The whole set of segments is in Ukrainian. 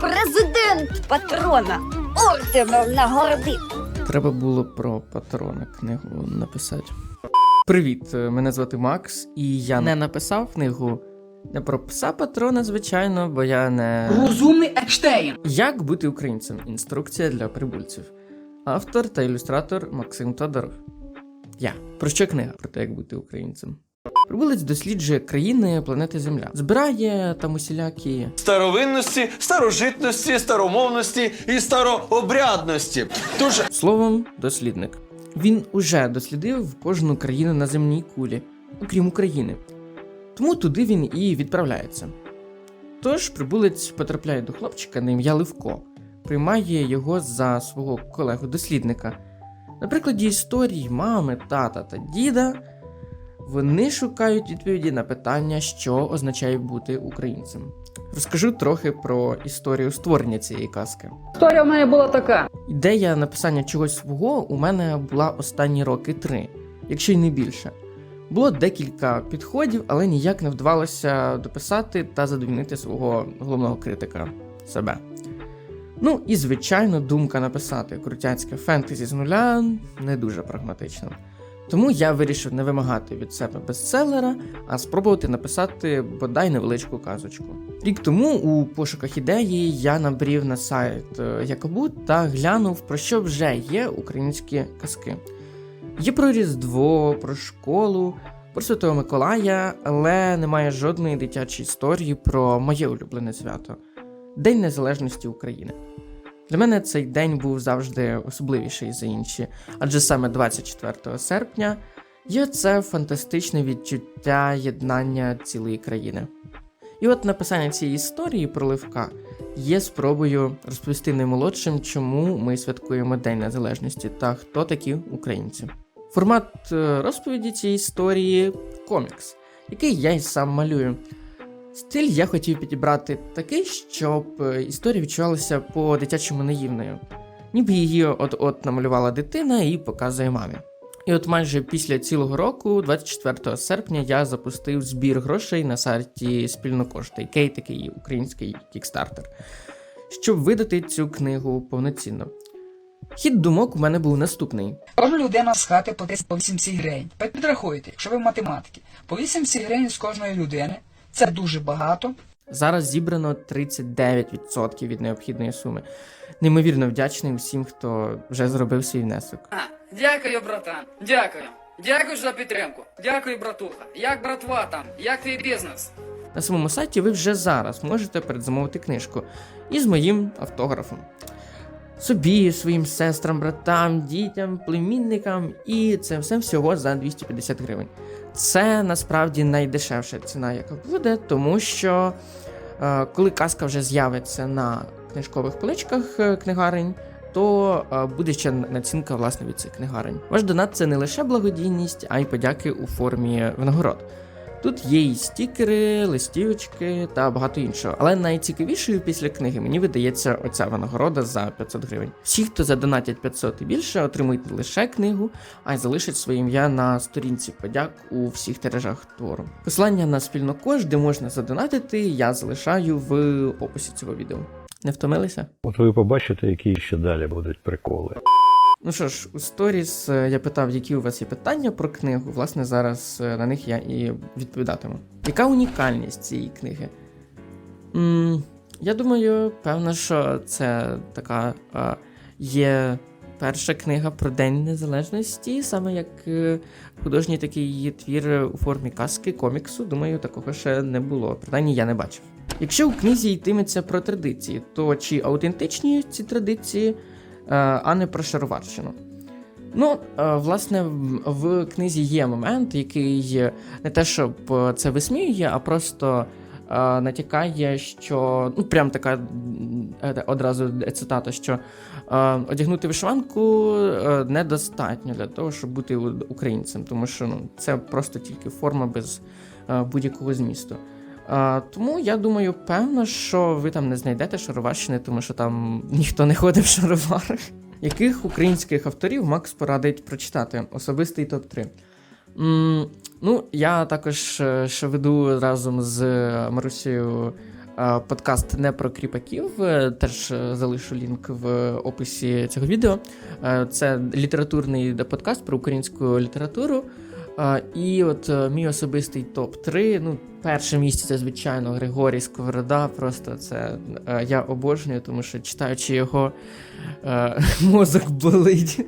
президент патрона орденом нагородив. Треба було про патрона книгу написати. Привіт, е, мене звати Макс, і я не написав книгу не про пса патрона, звичайно, бо я не. Розумний Екштейн. Як бути українцем? Інструкція для прибульців. Автор та ілюстратор Максим Тодоров. Я. Про що книга? Про те, як бути українцем. Прибулець досліджує країни планети Земля. Збирає там усілякі старовинності, старожитності, старомовності і старообрядності. Тож Словом, дослідник. Він уже дослідив кожну країну на земній кулі, окрім України. Тому туди він і відправляється. Тож прибулець потрапляє до хлопчика на ім'я Левко, приймає його за свого колегу-дослідника. На прикладі історій мами, тата та діда вони шукають відповіді на питання, що означає бути українцем. Розкажу трохи про історію створення цієї казки. Історія в мене була така. Ідея написання чогось свого у мене була останні роки три, якщо й не більше. Було декілька підходів, але ніяк не вдавалося дописати та задовільнити свого головного критика себе. Ну і звичайно, думка написати крутяцьке фентезі з нуля не дуже прагматична. Тому я вирішив не вимагати від себе бестселера, а спробувати написати бодай невеличку казочку. Рік тому у пошуках ідеї я набрів на сайт е, Якобу та глянув, про що вже є українські казки. Є про Різдво, про школу, про Святого Миколая, але немає жодної дитячої історії про моє улюблене свято День Незалежності України. Для мене цей день був завжди особливіший за інші, адже саме 24 серпня є це фантастичне відчуття єднання цілої країни. І от написання цієї історії про Левка є спробою розповісти наймолодшим, чому ми святкуємо День Незалежності та хто такі українці. Формат е, розповіді цієї історії комікс, який я й сам малюю. Стиль я хотів підібрати такий, щоб е, історія відчувалася по-дитячому наївною, ніби її от-от намалювала дитина і показує мамі. І от майже після цілого року, 24 серпня, я запустив збір грошей на сайті спільнокошти, який такий український кікстартер, щоб видати цю книгу повноцінно. Хід думок у мене був наступний: Кожна людина з хати платить по 80 гривень. Підрахуйте, якщо ви математики. По 80 гривень з кожної людини. Це дуже багато. Зараз зібрано 39% від необхідної суми. Неймовірно вдячний усім, хто вже зробив свій внесок. А, дякую, братан. Дякую. Дякую за підтримку. Дякую, братуха. Як братва там? Як твій бізнес? На самому сайті ви вже зараз можете передзамовити книжку із моїм автографом. Собі, своїм сестрам, братам, дітям, племінникам, і це все всього за 250 гривень. Це насправді найдешевша ціна, яка буде, тому що е, коли казка вже з'явиться на книжкових поличках е, книгарень, то е, буде ще націнка власне від цих книгарень. Ваш донат це не лише благодійність, а й подяки у формі винагород. Тут є і стікери, листівочки та багато іншого. Але найцікавішою після книги мені видається оця винагорода за 500 гривень. Всі, хто задонатять 500 і більше, отримують не лише книгу, а й залишать своє ім'я на сторінці подяк у всіх тиражах твору. Посилання на спільно кож, де можна задонатити, я залишаю в описі цього відео. Не втомилися? От ви побачите, які ще далі будуть приколи. Ну що ж, у сторіс е, я питав, які у вас є питання про книгу. Власне, зараз е, на них я і відповідатиму. Яка унікальність цієї книги? м я думаю, певно, що це така е, є перша книга про День Незалежності, саме як е, художній такий твір у формі казки, коміксу. Думаю, такого ще не було. Принаймні я не бачив. Якщо у книзі йтиметься про традиції, то чи аутентичні ці традиції? Е, а не про шароварщину. Ну, е, власне, в- книзі є момент, який не те, щоб це висміює, а просто е, натякає, що ну, прям така одразу цитата, що одягнути вишиванку недостатньо для того, щоб бути українцем, тому що ну, це просто тільки форма без будь-якого змісту. А, тому я думаю, певно, що ви там не знайдете шароварщини, тому що там ніхто не ходить в шароварах. Яких українських авторів Макс порадить прочитати? Особистий топ-3. Ну, я також е, ще веду разом з Марусею е, подкаст не про кріпаків. е, Теж е, залишу лінк в описі цього відео. Е, Це літературний подкаст про українську літературу. І от е, мій особистий топ-3. Ну, перше місце це, звичайно, Григорій Сковорода. Просто це е, я обожнюю, тому що читаючи його, е, мозок болить.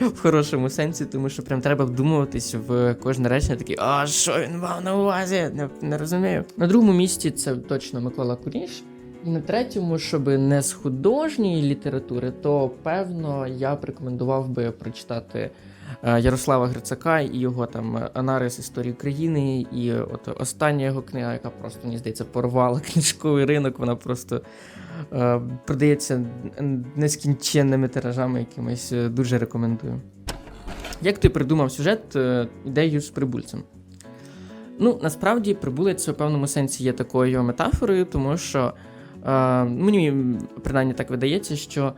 В хорошому сенсі, тому що прям треба вдумуватись в кожне речення, такий, а що він мав на увазі? Не, не розумію. На другому місці це точно Микола Куліш. На третьому, щоб не з художньої літератури, то певно я б рекомендував би прочитати е, Ярослава Грицака і його там е, аналіз історії України. І от остання його книга, яка просто мені здається порвала книжковий ринок, вона просто е, продається нескінченними тиражами якимись. е, Дуже рекомендую. Як ти придумав сюжет, ідею з прибульцем? Ну, насправді, прибулець у певному сенсі є такою метафорою, тому що е, мені принаймні так видається, що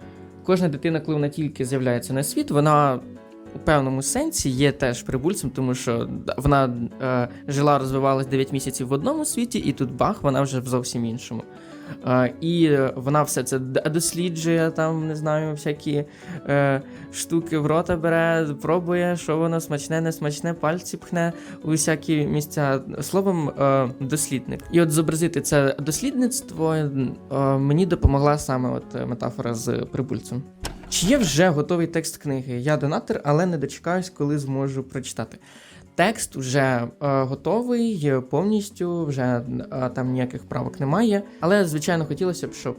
кожна дитина, коли вона тільки з'являється на світ, вона у певному сенсі є теж прибульцем, тому що вона е, жила, розвивалась 9 місяців в одному світі, і тут бах, вона вже в зовсім іншому. І вона все це досліджує, там, не знаю, всякі е, штуки в рота бере, пробує, що воно смачне, не смачне, пальці пхне у всякі місця. Словом, е, дослідник. І от зобразити це дослідництво е, мені допомогла саме от метафора з прибульцем. Чи є вже готовий текст книги? Я донатор, але не дочекаюсь, коли зможу прочитати. Текст вже е, готовий повністю, вже е, там ніяких правок немає. Але, звичайно, хотілося б, щоб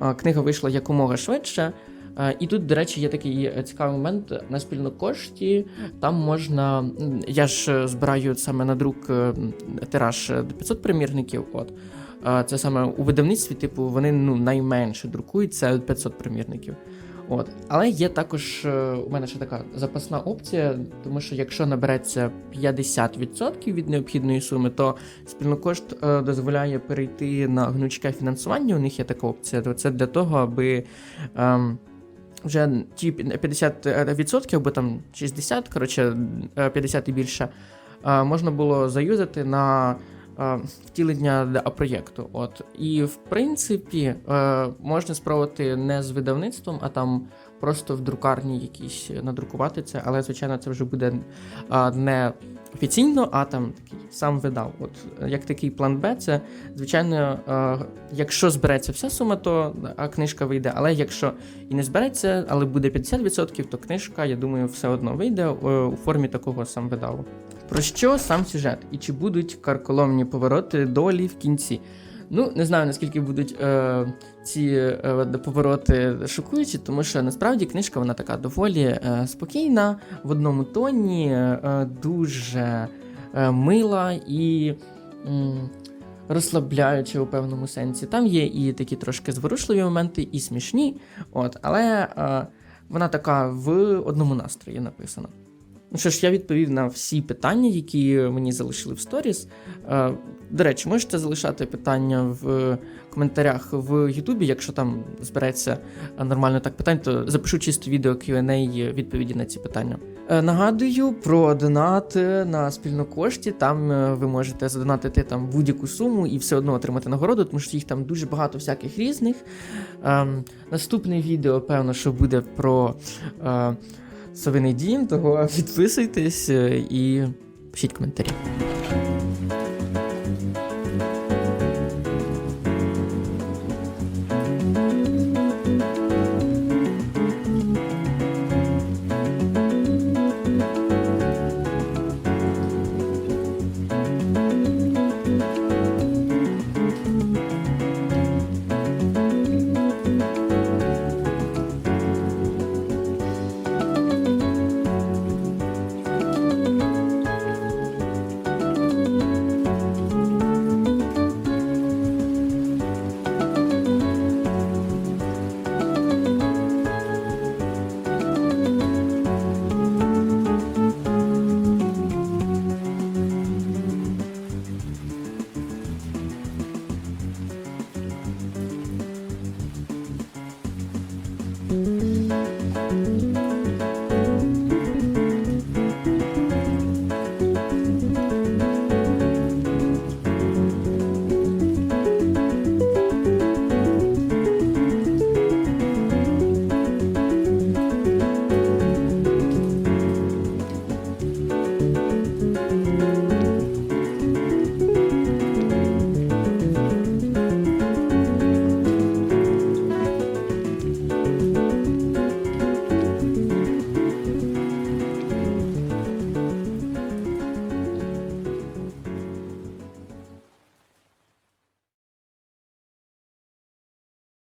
е, книга вийшла якомога швидше. І тут, до речі, є такий цікавий момент на спільнокошті. Там можна. Я ж збираю саме на друк тираж до 500 примірників. От. Це саме у видавництві, типу, вони ну, найменше друкують, це 500 примірників. От. Але є також е, у мене ще така запасна опція, тому що якщо набереться 50% від необхідної суми, то спільнокошт е, дозволяє перейти на гнучке фінансування. У них є така опція. То Це для того, аби. Ем, вже ті 50% або там 60, коротше, е, 50 і більше, е, можна було заюзати на е, втілення для проєкту. От. І в принципі е, можна спробувати не з видавництвом, а там просто в друкарні якісь надрукувати це, але звичайно це вже буде е, не офіційно, а там такий сам видав. От е, як такий план Б, це звичайно, е, якщо збереться вся сума, то книжка вийде. Але якщо і не збереться, але буде 50%, то книжка, я думаю, все одно вийде е, у формі такого сам видаву. Про що сам сюжет? І чи будуть карколомні повороти долі в кінці? Ну, не знаю, наскільки будуть е, ці е, повороти шокуючі, тому що насправді книжка вона така доволі е, спокійна, в одному тоні, е, дуже е, мила і м, розслабляюча у певному сенсі. Там є і такі трошки зворушливі моменти, і смішні, от, але е, вона така в одному настрої написана. Ну що ж, я відповів на всі питання, які мені залишили в сторіс. Е, До речі, можете залишати питання в коментарях в Ютубі. Якщо там збереться нормально так питань, то запишу чисто відео Q&A відповіді на ці питання. Е, Нагадую про донат на спільнокошті. Там е, ви можете задонатити там будь-яку суму і все одно отримати нагороду, тому що їх там дуже багато всяких різних. Ем, Наступне відео, певно, що буде про. Совиний дім, того підписуйтесь е, і пишіть коментарі.